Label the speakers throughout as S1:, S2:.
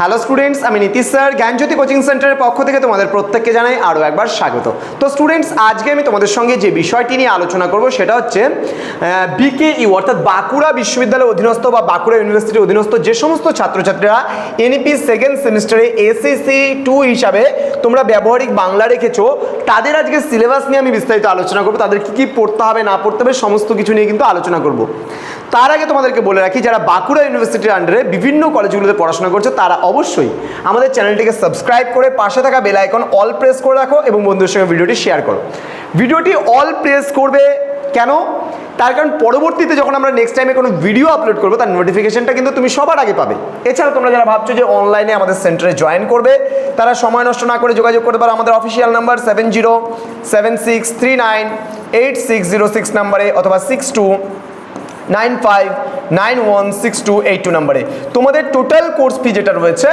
S1: Hello students আমি Nitish sir, জ্ঞানজ্যোতি coaching সেন্টারের পক্ষ থেকে তোমাদের প্রত্যেককে জানাই আরও একবার স্বাগত। তো স্টুডেন্টস আজকে আমি তোমাদের সঙ্গে যে বিষয়টি নিয়ে আলোচনা করব সেটা হচ্ছে বিকেইউ অর্থাৎ বাঁকুড়া বিশ্ববিদ্যালয়ের অধীনস্থ বা বাঁকুড়া ইউনিভার্সিটির অধীনস্থ যে সমস্ত ছাত্রছাত্রীরা এনইপি সেকেন্ড সেমিস্টারে এসএসসি টু হিসাবে তোমরা ব্যবহারিক বাংলা রেখেছো তাদের আজকে সিলেবাস নিয়ে আমি বিস্তারিত আলোচনা করব, তাদের কী কী পড়তে হবে, না পড়তে হবে, সমস্ত কিছু নিয়ে কিন্তু আলোচনা করব। তার আগে তোমাদেরকে বলে রাখি, যারা বাঁকুড়া ইউনিভার্সিটির আন্ডারে বিভিন্ন কলেজগুলোতে পড়াশোনা করছে, তারা অবশ্যই আমাদের চ্যানেলটিকে সাবস্ক্রাইব করে পাশে থাকা বেল আইকন অল প্রেস করে রাখো এবং বন্ধুর সঙ্গে ভিডিওটি শেয়ার করো। ভিডিওটি অল প্রেস করবে কেন? তার কারণ পরবর্তীতে যখন আমরা নেক্সট টাইমে কোনো ভিডিও আপলোড করব, তার নোটিফিকেশনটা কিন্তু তুমি সবার আগে পাবে। এছাড়া তোমরা যারা ভাবছ যে অনলাইনে আমাদের সেন্টারে জয়েন করবে, তারা সময় নষ্ট না করে যোগাযোগ করতে পারো। আমাদের official number seven zero seven six three nine eight six zero six নাম্বারে অথবা six two nine five nine one six two eight two নাম্বারে। তোমাদের টোটাল কোর্স ফি যেটা রয়েছে,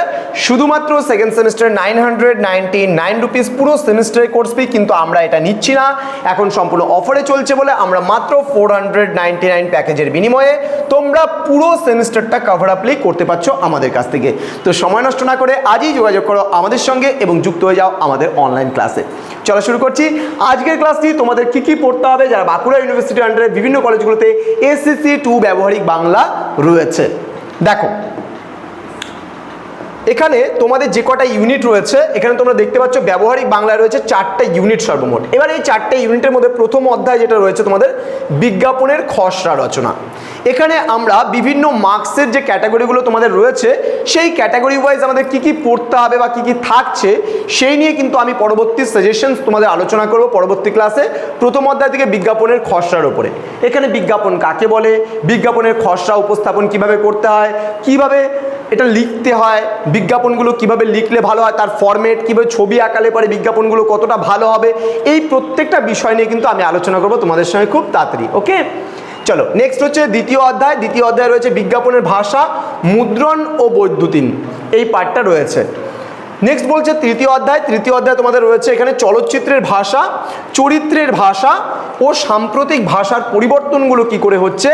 S1: শুধুমাত্র second semester nine hundred ninety nine rupees পুরো সেমিস্টারের course fee কিন্তু আমরা এটা নিচ্ছি না। এখন সম্পূর্ণ অফারে চলছে বলে আমরা মাত্র ফোর হান্ড্রেড নাইনটি নাইন প্যাকেজের বিনিময়ে তোমরা পুরো সেমিস্টারটা কভার আপলি করতে পারছ আমাদের কাছ থেকে। তো সময় নষ্ট না করে আজই যোগাযোগ করো আমাদের সঙ্গে এবং যুক্ত হয়ে যাও আমাদের অনলাইন ক্লাসে চলো শুরু করছি। আজকের ক্লাসটি তোমাদের কি কি পড়তে হবে? যারা বাঁকুড়া ইউনিভার্সিটির আন্ডারে বিভিন্ন কলেজগুলোতে এসএসসি টু ব্যবহারিক বাংলা রয়েছে। দেখো এখানে তোমাদের যে কটা ইউনিট রয়েছে, এখানে তোমরা দেখতে পাচ্ছ ব্যবহারিক বাংলায় রয়েছে চারটা ইউনিট সর্বমোট। এবার এই চারটে ইউনিটের মধ্যে প্রথম অধ্যায় যেটা রয়েছে তোমাদের, বিজ্ঞাপনের খসড়া রচনা। এখানে আমরা বিভিন্ন মার্কসের যে ক্যাটাগরিগুলো তোমাদের রয়েছে, সেই ক্যাটাগরি ওয়াইজ আমাদের কি কি পড়তে হবে বা কি কি থাকছে, সেই নিয়ে কিন্তু আমি পরবর্তী সাজেশনস তোমাদের আলোচনা করব পরবর্তী ক্লাসে প্রথম অধ্যায় থেকে বিজ্ঞাপনের খসড়ার উপরে। এখানে বিজ্ঞাপন কাকে বলে? বিজ্ঞাপনের খসড়া উপস্থাপন কীভাবে করতে হয়? কীভাবে এটা লিখতে হয়, বিজ্ঞাপনগুলো কীভাবে লিখলে ভালো হয়, তার ফরম্যাট কীভাবে ছবি আঁকালে পরে বিজ্ঞাপনগুলো কতটা ভালো হবে, এই প্রত্যেকটা বিষয় নিয়ে কিন্তু আমি আলোচনা করব তোমাদের সঙ্গে খুব তাড়াতাড়ি ওকে চলো নেক্সট হচ্ছে দ্বিতীয় অধ্যায়। দ্বিতীয় অধ্যায় রয়েছে বিজ্ঞাপনের ভাষা, মুদ্রণ ও বৈদ্যুতিন, এই পার্টটা রয়েছে। নেক্সট বলছে তৃতীয় অধ্যায়। তৃতীয় অধ্যায় তোমাদের রয়েছে এখানে চলচ্চিত্রের ভাষা, চরিত্রের ভাষা ও সাম্প্রতিক ভাষার পরিবর্তনগুলো কি করে হচ্ছে,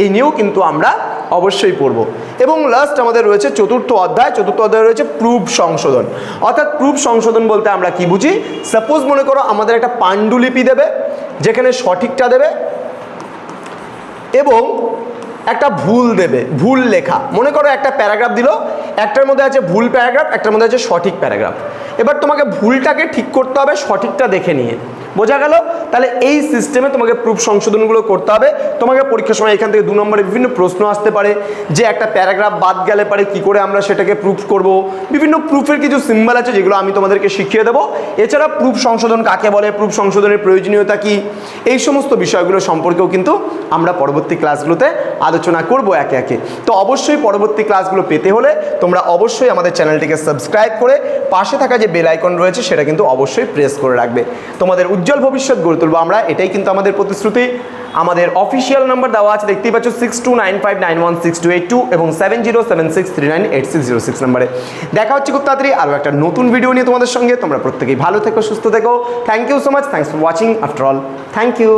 S1: এই নিয়েও কিন্তু আমরা অবশ্যই পড়ব। এবং লাস্ট আমাদের রয়েছে চতুর্থ অধ্যায়। চতুর্থ অধ্যায় রয়েছে প্রুফ সংশোধন। অর্থাৎ প্রুফ সংশোধন বলতে আমরা কি বুঝি? সাপোজ মনে করো আমাদের একটা পাণ্ডুলিপি দেবে, যেখানে সঠিকটা দেবে, এবং একটা ভুল দেবে, ভুল লেখা। মনে করো একটা প্যারাগ্রাফ দিল, একটার মধ্যে আছে ভুল প্যারাগ্রাফ একটার মধ্যে আছে সঠিক প্যারাগ্রাফ এবার তোমাকে ভুলটাকে ঠিক করতে হবে সঠিকটা দেখে নিয়ে। বোঝা গেল? তাহলে এই সিস্টেমে তোমাকে প্রুফ সংশোধনগুলো করতে হবে। তোমাকে পরীক্ষার সময় এখান থেকে দু নম্বরে বিভিন্ন প্রশ্ন আসতে পারে, যে একটা প্যারাগ্রাফ বাদ গেলে পারে কি করে আমরা সেটাকে প্রুফ করব। বিভিন্ন প্রুফের কিছু সিম্বল আছে যেগুলো আমি তোমাদেরকে শিখিয়ে দেবো। এছাড়া প্রুফ সংশোধন কাকে বলে প্রুফ সংশোধনের প্রয়োজনীয়তা কি? এই সমস্ত বিষয়গুলো সম্পর্কেও কিন্তু আমরা পরবর্তী ক্লাসগুলোতে আলোচনা করব একে একে। তো অবশ্যই পরবর্তী ক্লাসগুলো পেতে হলে তোমরা অবশ্যই আমাদের চ্যানেলটিকে সাবস্ক্রাইব করে পাশে থাকা যে বেল আইকন রয়েছে, সেটা কিন্তু অবশ্যই প্রেস করে রাখবে। তোমাদের উজ্জ্বল ভবিষ্যৎ গড়ে তুলবো আমরা, এটাই কিন্তু আমাদের প্রতিশ্রুতি। আমাদের অফিসিয়াল নাম্বার দেওয়া আছে, দেখতেই পাচ্ছ six two nine five nine one six two eight two এবং seven zero seven six three nine eight six zero six নাম্বারে দেখা হচ্ছে খুব তাড়াতাড়ি আরও একটা নতুন ভিডিও নিয়ে তোমাদের সঙ্গে। তোমরা প্রত্যেকেই ভালো থেকো, সুস্থ থেকো। Thank you so much thanks for watching after all thank you